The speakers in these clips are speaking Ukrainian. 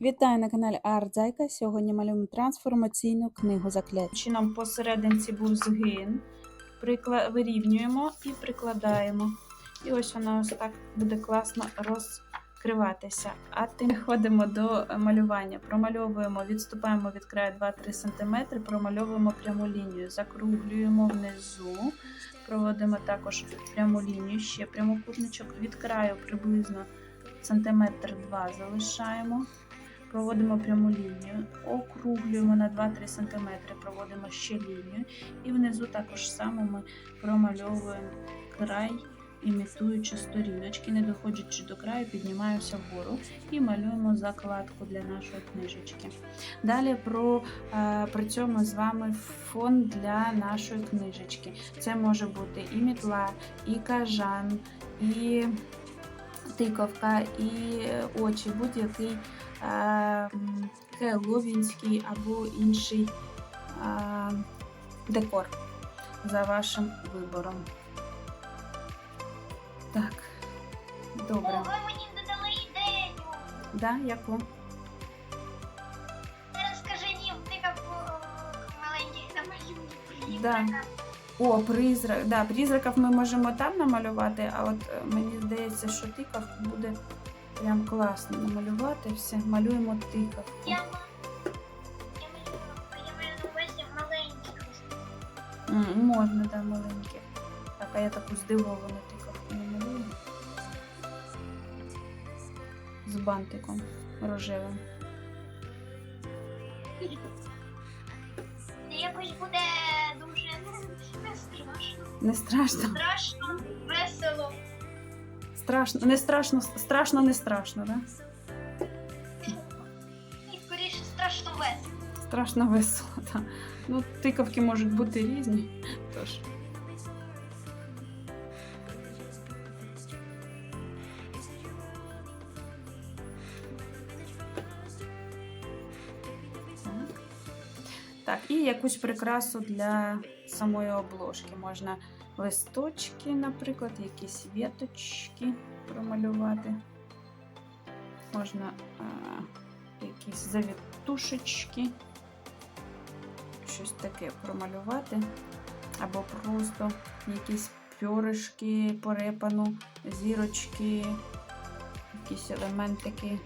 Вітаю на каналі Артзайка. Сьогодні малюємо трансформаційну книгу заклять. Чином посерединці був згин. Прикла... Вирівнюємо і прикладаємо. І ось вона ось так буде класно розкриватися. А тим ходимо до малювання. Промальовуємо, відступаємо від краю 2-3 см, промальовуємо пряму лінію, закруглюємо внизу, проводимо також пряму лінію, ще прямокутничок від краю приблизно сантиметр 2 залишаємо. Проводимо пряму лінію, округлюємо на 2-3 см, проводимо ще лінію. І внизу також само ми промальовуємо край, імітуючи сторіночки, не доходячи до краю, піднімаємося вгору і малюємо закладку для нашої книжечки. Далі про, е, працюємо з вами фон для нашої книжечки. Це може бути і мітла, і кажан, і тиковка, і очі, будь-який е, м, або інший е, декор за вашим вибором. Так, добре. Ви мені додали ідею. Да, яку? Зараз скажи ні, ти як маленьких намалюю. Да. О, призрак. Да, призраків ми можемо там намалювати, а от е, мені здається, що тикавку буде прям класно намалювати. Все, малюємо тикавку. Я, я малюю, на увазі маленьких. Можна, да, маленькі. Так, а я таку здивовану тикавку намалюю. З бантиком рожевим. Якось буде не. Не страшно. Страшно, весело. Страшно, не страшно, страшно, не страшно, да? І скоріше страшно весело. Страшно весело, так. Ну, тикавки можуть бути різні. Тож. Так. Так, і якусь прикрасу для самої обложки. Можна листочки, наприклад, якісь віточки промалювати. Можна а, якісь завітушечки, щось таке промалювати. Або просто якісь пьоришки порепану, зірочки, якісь елементики.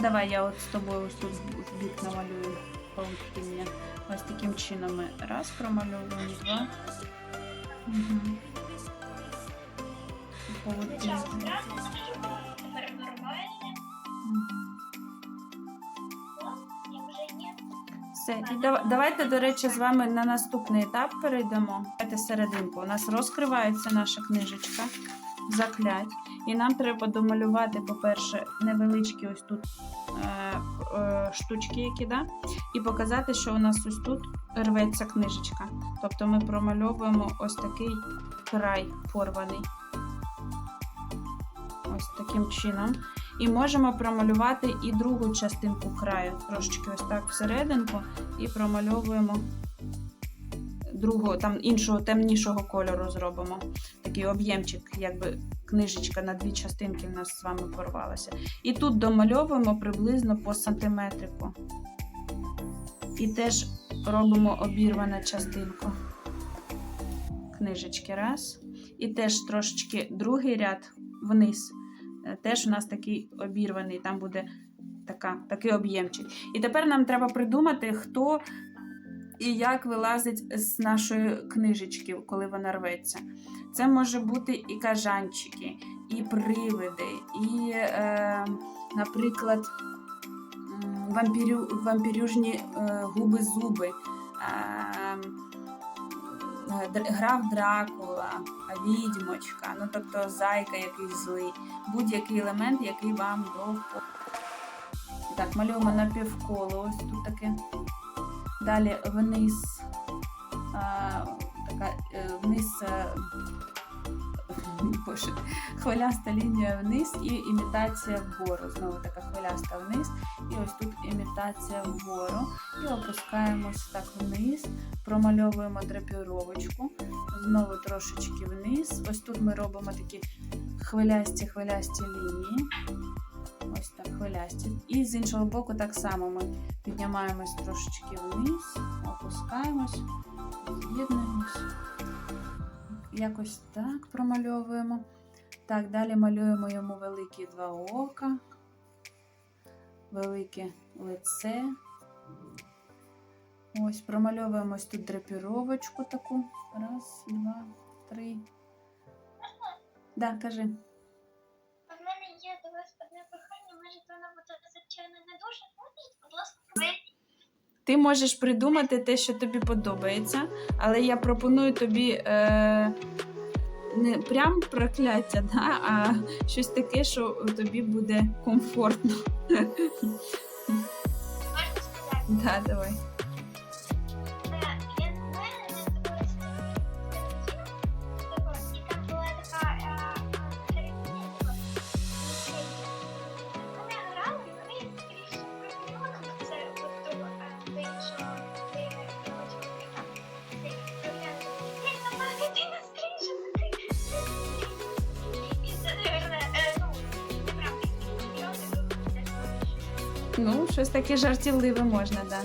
Давай я от з тобою ось тут бік намалюю паутиння. Ось таким чином ми раз промальовуємо, два. Угу. Все, і дав- давайте, до речі, з вами на наступний етап перейдемо. Давайте серединку. У нас розкривається наша книжечка заклять. І нам треба домалювати, по-перше, невеличкі ось тут е, е, штучки, які да? і показати, що у нас ось тут рветься книжечка. Тобто ми промальовуємо ось такий край порваний. Ось таким чином. І можемо промалювати і другу частинку краю, трошечки ось так всерединку, і промальовуємо другого, там іншого темнішого кольору зробимо. Такий об'ємчик, якби книжечка на дві частинки в нас з вами порвалася. І тут домальовуємо приблизно по сантиметрику. І теж робимо обірвану частинку книжечки. Раз. І теж трошечки другий ряд вниз. Е, Теж у нас такий обірваний, там буде така, такий об'ємчик. І тепер нам треба придумати, хто і як вилазить з нашої книжечки, коли вона рветься. Це може бути і кажанчики, і привиди, і, е, наприклад, вампірю, вампірюжні е, губи-зуби. Е, е, граф Дракула, відьмочка, ну тобто зайка якийсь злий, будь-який елемент, який вам до. Так, малюємо напівколо, ось тут таке. Далі вниз а, така е, вниз. е, Боже, хвиляста лінія вниз і імітація вгору. Знову така хвиляста вниз. І ось тут імітація вгору. І опускаємось так вниз, промальовуємо драпіровочку, знову трошечки вниз. Ось тут ми робимо такі хвилясті хвилясті лінії. Хвилясті. І з іншого боку так само ми піднімаємось трошечки вниз, опускаємось, з'єднуємось. Якось так промальовуємо. Так, далі малюємо йому великі два ока, велике лице. Ось, промальовуємо ось тут драпіровочку таку. Раз, два, три. Да, кажи. Ти можеш придумати те, що тобі подобається, але я пропоную тобі е, не прям прокляття, да, а щось таке, що тобі буде комфортно. Можна сказати? Да, давай. Ну, щось таке жартівливе можна, да.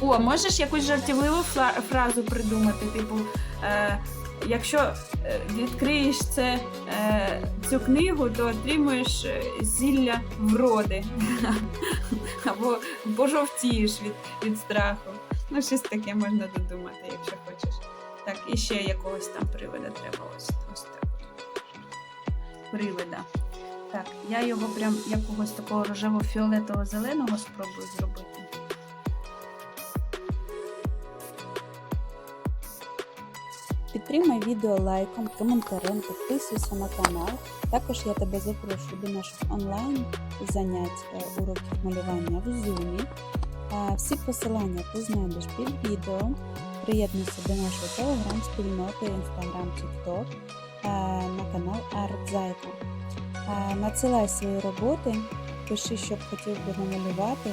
О, можеш якусь жартівливу фразу придумати, типу, е, якщо е, відкриєш це, е, цю книгу, то отримуєш е, зілля вроди. Або пожовтієш від, від страху. Ну, щось таке можна додумати, якщо хочеш. Так, і ще якогось там привида треба ось, ось так. Привида. Так, я його прям якогось такого рожево-фіолетово-зеленого спробую зробити. Підтримай відео лайком, коментарем, підписуйся на канал. Також я тебе запрошую до наших онлайн занять е, уроків малювання в Zoom. Е, Всі посилання ти знайдеш під відео. Приєднуйся до нашої телеграм-спільноти, інстаграм, тікток на канал Артзайка. Надсилай свої роботи, пиши, що б хотів би намалювати,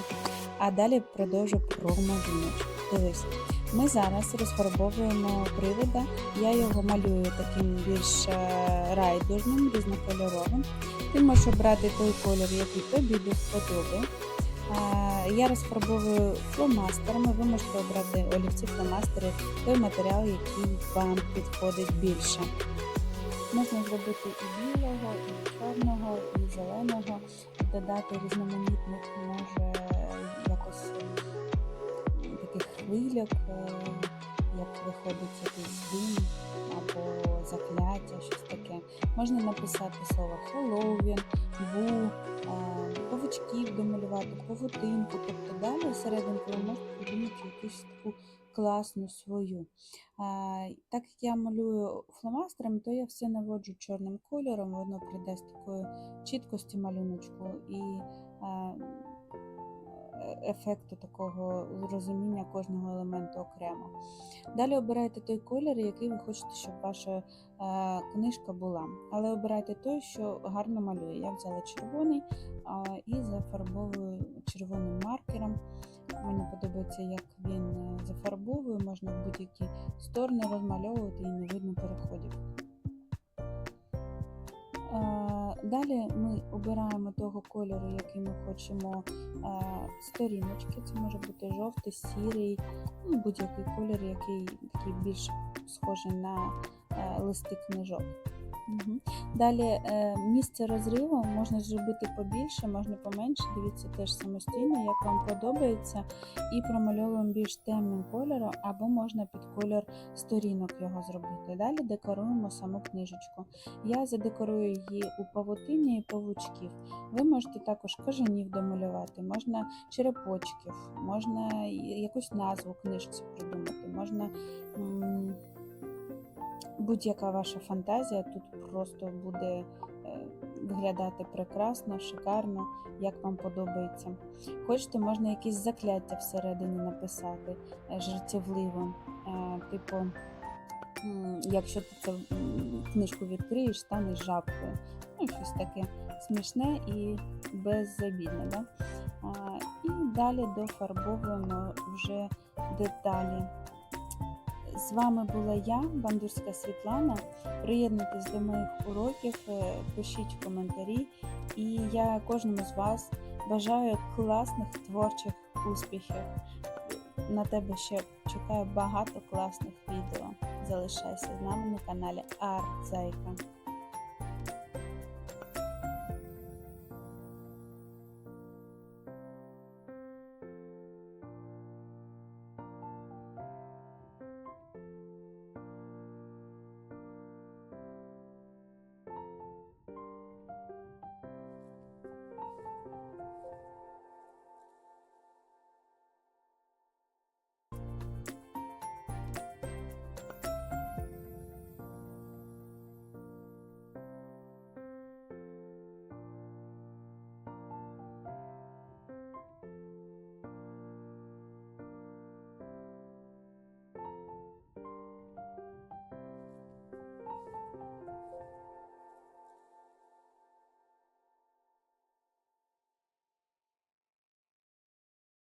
а далі продовжу про. Дивись. Ми зараз розфарбовуємо привода. Я його малюю таким більш е, райдужним, різнокольоровим. Ти можеш обрати той колір, який тобі до вподоби. Я розфарбовую фломастерами. Ви можете обрати олівці фломастери, той матеріал, який вам підходить більше. Можна зробити і білого, і чорного, і зеленого, додати різноманітних, може якось таких хвильок, е, як виходить якийсь дим або закляття, щось таке. Можна написати слово Halloween, Бу, е, павучків домалювати, павутинку. Тобто далі серединку ви можете придумати якусь таку класну свою. Так як я малюю фломастером, то я все наводжу чорним кольором, воно придасть такої чіткості малюночку і ефекту такого розуміння кожного елементу окремо. Далі обирайте той колір, який ви хочете, щоб ваша е, книжка була. Але обирайте той, що гарно малює. Я взяла червоний і зафарбовую червоним маркером. Мені подобається, як він е, зафарбовує, можна в будь-які сторони розмальовувати і не видно переходів. Далі ми обираємо того кольору, який ми хочемо е, сторіночки. Це може бути жовтий, сірий, ну, будь-який колір, який такий більш схожий на е, листи книжок. Угу. Далі е, місце розриву можна зробити побільше, можна поменше. Дивіться теж самостійно, як вам подобається, і промальовуємо більш темним кольором, або можна під кольор сторінок його зробити. Далі декоруємо саму книжечку. Я задекорую її у павутині і павучків. Ви можете також кажанів домалювати, можна черепочків, можна якусь назву книжці придумати, можна. Будь-яка ваша фантазія тут просто буде е, виглядати прекрасно, шикарно, як вам подобається. Хочете, можна якісь закляття всередині написати е, жартівливо, е, типу якщо ти це книжку відкриєш, станеш жабкою. Ну, щось таке смішне і беззабідне. Да? І далі дофарбовуємо вже деталі. З вами була я, Бандурська Світлана. Приєднуйтесь до моїх уроків, е, пишіть коментарі, і я кожному з вас бажаю класних творчих успіхів. На тебе ще чекаю багато класних відео. Залишайся з нами на каналі Арт Зайка.